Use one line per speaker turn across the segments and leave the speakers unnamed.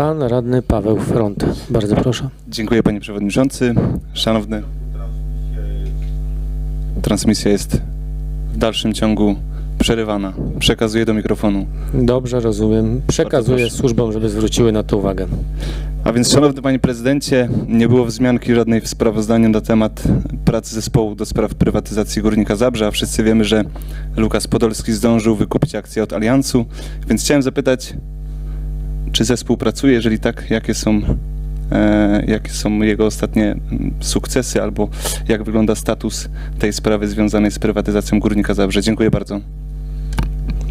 Pan radny Paweł Front. Bardzo proszę.
Dziękuję panie przewodniczący. Szanowny. Transmisja jest w dalszym ciągu przerywana. Przekazuję do mikrofonu.
Dobrze rozumiem. Przekazuję służbom, żeby zwróciły na to uwagę.
A więc, szanowny panie prezydencie, nie było wzmianki żadnej w sprawozdaniu na temat pracy zespołu do spraw prywatyzacji Górnika Zabrze, a wszyscy wiemy, że Lukas Podolski zdążył wykupić akcje od Aliansu, więc chciałem zapytać, czy zespół pracuje, jeżeli tak, jakie są, e, jakie są jego ostatnie sukcesy, albo jak wygląda status tej sprawy związanej z prywatyzacją Górnika Zabrze. Dziękuję bardzo.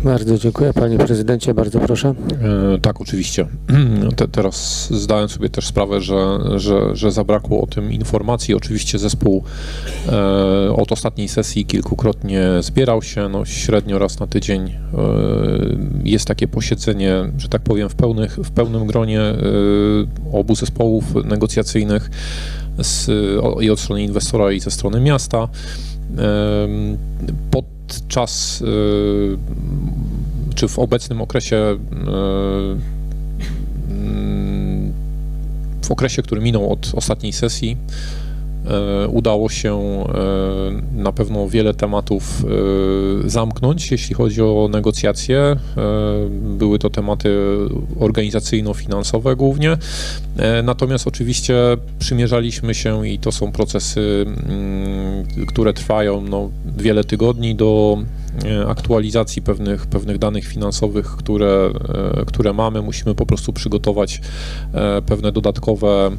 Bardzo dziękuję. Panie prezydencie, bardzo proszę.
E, Tak, oczywiście. Te, teraz zdałem sobie też sprawę, że, że, że zabrakło o tym informacji. Oczywiście zespół e, od ostatniej sesji kilkukrotnie zbierał się, no, średnio raz na tydzień. E, jest takie posiedzenie, że tak powiem, w, pełnych, w pełnym gronie obu zespołów negocjacyjnych z, i od strony inwestora i ze strony miasta. Em, Podczas y, czy w obecnym okresie y, mm, w okresie, który minął od ostatniej sesji udało się y, na pewno wiele tematów y, zamknąć, jeśli chodzi o negocjacje. Były to tematy organizacyjno-finansowe głównie. E, Natomiast oczywiście przymierzaliśmy się i to są procesy, mm, które trwają no, wiele tygodni do e, aktualizacji pewnych, pewnych danych finansowych, które, e, które mamy. Musimy po prostu przygotować e, pewne dodatkowe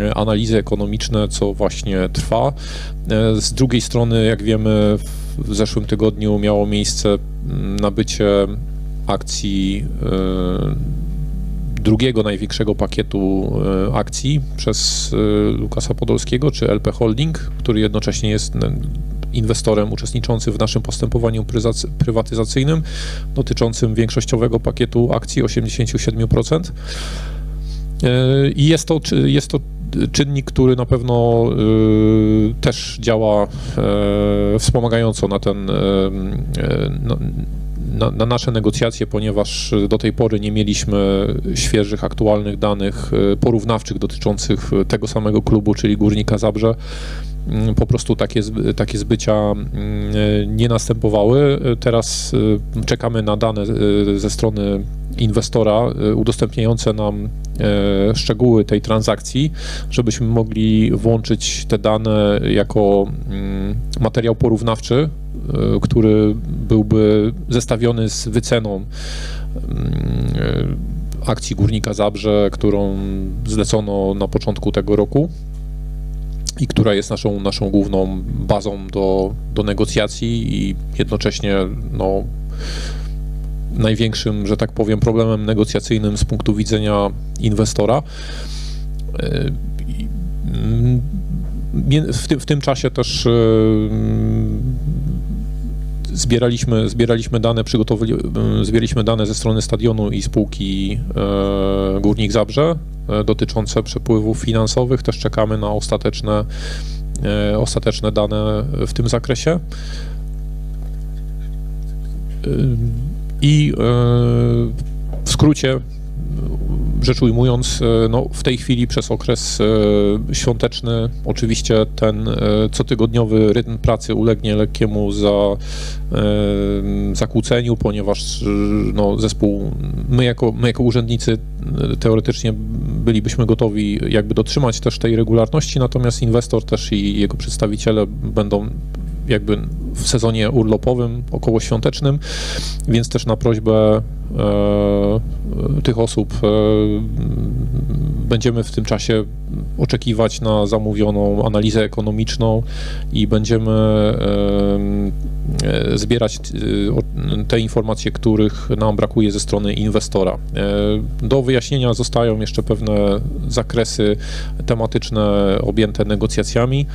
e, analizy ekonomiczne, co właśnie trwa. E, Z drugiej strony, jak wiemy, w zeszłym tygodniu miało miejsce mm, nabycie akcji e, drugiego największego pakietu e, akcji przez e, Lukasa Podolskiego, czy LP Holding, który jednocześnie jest inwestorem uczestniczącym w naszym postępowaniu prywatyzacyjnym dotyczącym większościowego pakietu akcji 87%. E, I jest to, jest to czynnik, który na pewno e, też działa e, wspomagająco na ten no, na, na nasze negocjacje, ponieważ do tej pory nie mieliśmy świeżych, aktualnych danych porównawczych dotyczących tego samego klubu, czyli Górnika Zabrze. Mm, Po prostu takie, takie zbycia mm, e, nie następowały. E, Teraz e, czekamy na dane ze strony inwestora udostępniające nam szczegóły tej transakcji, żebyśmy mogli włączyć te dane jako mm, materiał porównawczy, który byłby zestawiony z wyceną akcji Górnika Zabrze, którą zlecono na początku tego roku i która jest naszą, naszą główną bazą do, do negocjacji i jednocześnie no, największym, że tak powiem, problemem negocjacyjnym z punktu widzenia inwestora. I, mm, W tym, w tym czasie też mm, zbieraliśmy, zbieraliśmy dane, e, zbieraliśmy dane ze strony stadionu i spółki e, Górnik Zabrze e, dotyczące przepływów finansowych. Też czekamy na ostateczne, ostateczne dane w tym zakresie. I w skrócie, rzecz ujmując, e, no, w tej chwili przez okres e, świąteczny oczywiście ten e, cotygodniowy rytm pracy ulegnie lekkiemu za, zakłóceniu, ponieważ no, zespół, my jako, my jako urzędnicy teoretycznie bylibyśmy gotowi jakby dotrzymać też tej regularności, natomiast inwestor też i jego przedstawiciele będą jakby w sezonie urlopowym, okołoświątecznym, więc też na prośbę tych osób e, będziemy w tym czasie oczekiwać na zamówioną analizę ekonomiczną i będziemy e, e, zbierać te informacje, których nam brakuje ze strony inwestora. Do wyjaśnienia zostają jeszcze pewne zakresy tematyczne objęte negocjacjami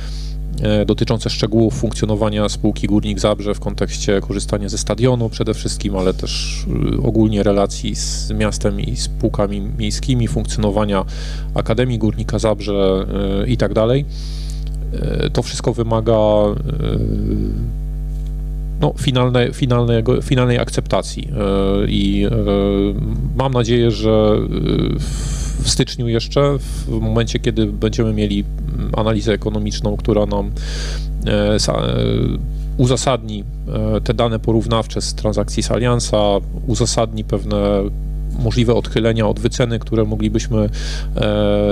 dotyczące szczegółów funkcjonowania spółki Górnik Zabrze w kontekście korzystania ze stadionu przede wszystkim, ale też y, ogólnie relacji z miastem i spółkami miejskimi, funkcjonowania Akademii Górnika Zabrze y, i tak dalej. E, To wszystko wymaga y, no, finalne, finalnego, finalnej akceptacji E, i e, mam nadzieję, że w w styczniu jeszcze, w momencie, kiedy będziemy mieli mm, analizę ekonomiczną, która nam e, e, uzasadni e, te dane porównawcze z transakcji z Aliansa, uzasadni pewne możliwe odchylenia od wyceny, które moglibyśmy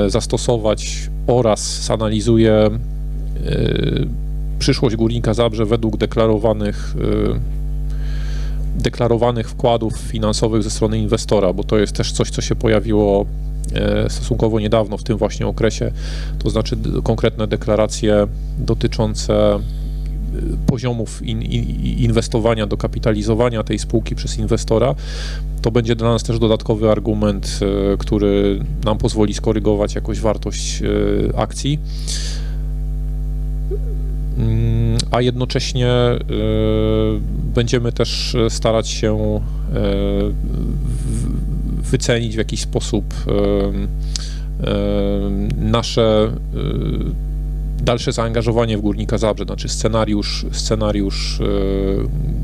zastosować oraz zanalizuje przyszłość Górnika Zabrze według deklarowanych deklarowanych wkładów finansowych ze strony inwestora, bo to jest też coś, co się pojawiło stosunkowo niedawno w tym właśnie okresie, to znaczy konkretne deklaracje dotyczące e, poziomów in, in, inwestowania, dokapitalizowania tej spółki przez inwestora, to będzie dla nas też dodatkowy argument, e, który nam pozwoli skorygować jakoś wartość e, akcji. Mm, A jednocześnie e, będziemy też e, starać się e, wycenić w jakiś sposób nasze e, dalsze zaangażowanie w Górnika Zabrze, znaczy scenariusz, scenariusz e,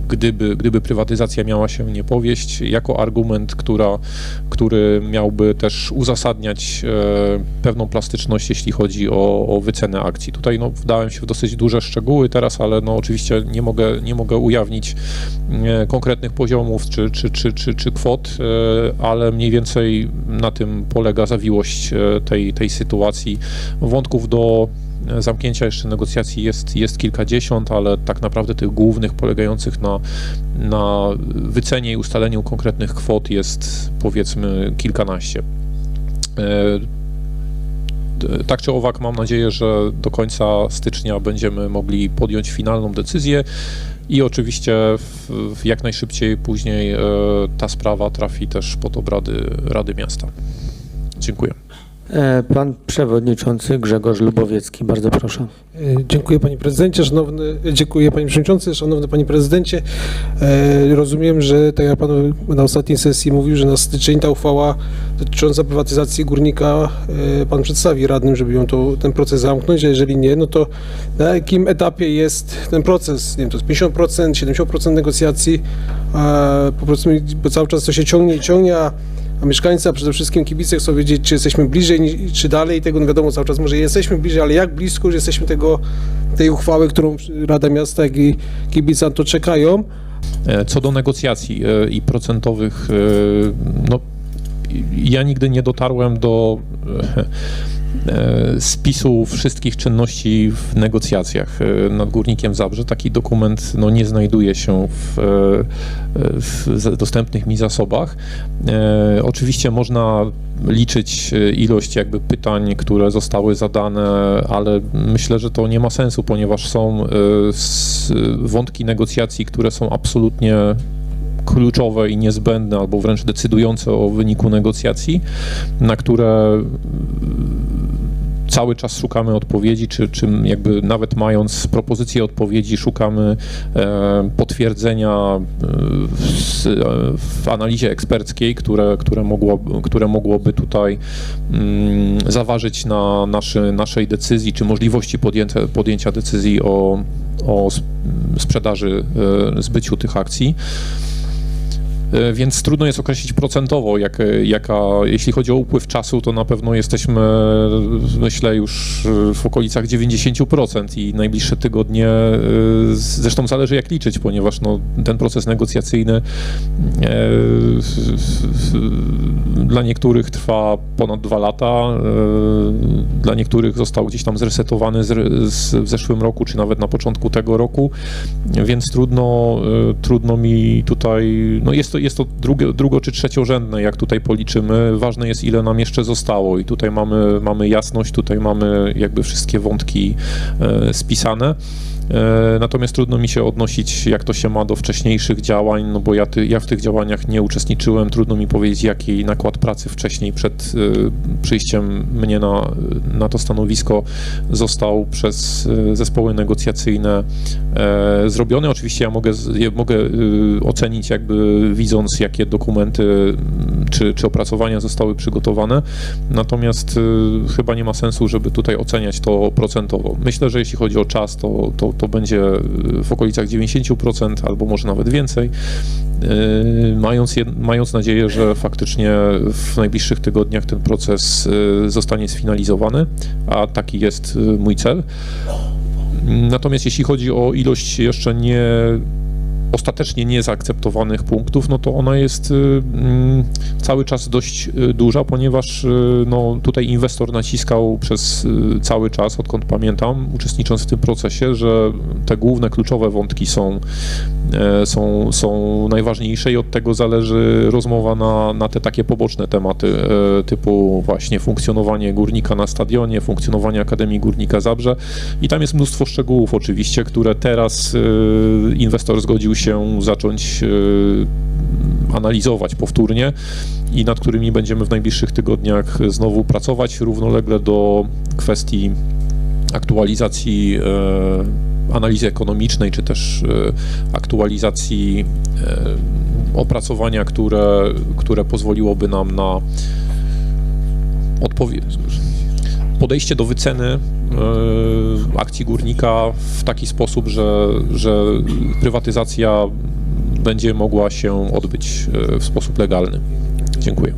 gdyby, gdyby prywatyzacja miała się nie powieść, jako argument, która, który miałby też uzasadniać e, pewną plastyczność, jeśli chodzi o, o wycenę akcji. Tutaj no, wdałem się w dosyć duże szczegóły teraz, ale no, oczywiście nie mogę, nie mogę ujawnić e, konkretnych poziomów czy, czy, czy, czy, czy kwot, ale mniej więcej na tym polega zawiłość tej, tej sytuacji. Wątków do zamknięcia jeszcze negocjacji jest, jest kilkadziesiąt, ale tak naprawdę tych głównych polegających na, na wycenie i ustaleniu konkretnych kwot jest powiedzmy kilkanaście. E, Tak czy owak, mam nadzieję, że do końca stycznia będziemy mogli podjąć finalną decyzję i oczywiście w, w jak najszybciej później e, ta sprawa trafi też pod obrady Rady Miasta. Dziękuję.
E, Pan przewodniczący Grzegorz Lubowiecki, bardzo proszę.
E, Dziękuję panie prezydencie, szanowny, dziękuję panie przewodniczący, szanowny panie prezydencie. E, Rozumiem, że tak jak pan na ostatniej sesji mówił, że na styczeń ta uchwała dotycząca prywatyzacji górnika e, pan przedstawi radnym, żeby ją to, ten proces zamknąć, a jeżeli nie, no to na jakim etapie jest ten proces? Nie wiem, to jest 50%, 70% negocjacji, po prostu cały czas to się ciągnie i ciągnie, a a mieszkańcy, a przede wszystkim kibice chcą wiedzieć, czy jesteśmy bliżej, czy dalej. Tego nie wiadomo cały czas. Może jesteśmy bliżej, ale jak blisko już jesteśmy tego, tej uchwały, którą Rada Miasta, jak i kibice to czekają.
E, Co do negocjacji e, i procentowych, e, no ja nigdy nie dotarłem do e, e, spisu wszystkich czynności w negocjacjach e, nad Górnikiem Zabrze. Taki dokument no, nie znajduje się w, w dostępnych mi zasobach. Oczywiście można liczyć ilość jakby pytań, które zostały zadane, ale myślę, że to nie ma sensu, ponieważ są wątki negocjacji, które są absolutnie kluczowe i niezbędne, albo wręcz decydujące o wyniku negocjacji, na które cały czas szukamy odpowiedzi, czy, czy jakby nawet mając propozycję odpowiedzi, szukamy e, potwierdzenia e, w, e, w analizie eksperckiej, które, które, mogło, które mogłoby tutaj mm, zaważyć na naszy, naszej decyzji, czy możliwości podjęte, podjęcia decyzji o, o sp- sprzedaży, e, zbyciu tych akcji. E, Więc trudno jest określić procentowo, jak, jaka, jeśli chodzi o upływ czasu, to na pewno jesteśmy, myślę, już w okolicach 90% i najbliższe tygodnie, e, zresztą zależy jak liczyć, ponieważ no, ten proces negocjacyjny e, dla niektórych trwa ponad dwa lata, e, dla niektórych został gdzieś tam zresetowany w zeszłym roku, czy nawet na początku tego roku, więc trudno, e, trudno mi tutaj, no jest to, jest to drugie, drugo czy trzeciorzędne, jak tutaj policzymy. Ważne jest, ile nam jeszcze zostało i tutaj mamy, mamy jasność, tutaj mamy jakby wszystkie wątki e, spisane. E, Natomiast trudno mi się odnosić, jak to się ma do wcześniejszych działań, no bo ja, ty, ja w tych działaniach nie uczestniczyłem. Trudno mi powiedzieć, jaki nakład pracy wcześniej przed e, przyjściem mnie na, na to stanowisko został przez e, zespoły negocjacyjne zrobiony. Oczywiście ja mogę, mogę ocenić, jakby widząc, jakie dokumenty czy, czy opracowania zostały przygotowane. Natomiast chyba nie ma sensu, żeby tutaj oceniać to procentowo. Myślę, że jeśli chodzi o czas, to, to to będzie w okolicach 90% albo może nawet więcej, Yy, mając, mając nadzieję, że faktycznie w najbliższych tygodniach ten proces yy, zostanie sfinalizowany, a taki jest mój cel. Natomiast jeśli chodzi o ilość jeszcze nie ostatecznie niezaakceptowanych punktów, no to ona jest y, mm, cały czas dość y, duża, ponieważ y, no, tutaj inwestor naciskał przez cały czas, odkąd pamiętam, uczestnicząc w tym procesie, że te główne, kluczowe wątki są, e, są, są najważniejsze i od tego zależy rozmowa na, na te takie poboczne tematy, e, typu właśnie funkcjonowanie górnika na stadionie, funkcjonowanie Akademii Górnika Zabrze. I tam jest mnóstwo szczegółów oczywiście, które teraz inwestor zgodził się zacząć y, analizować powtórnie i nad którymi będziemy w najbliższych tygodniach znowu pracować, równolegle do kwestii aktualizacji e, analizy ekonomicznej, czy też e, aktualizacji e, opracowania, które, które pozwoliłoby nam na odpowie- podejście do wyceny e, akcji górnika w taki sposób, że, że prywatyzacja będzie mogła się odbyć e, w sposób legalny. Dziękuję.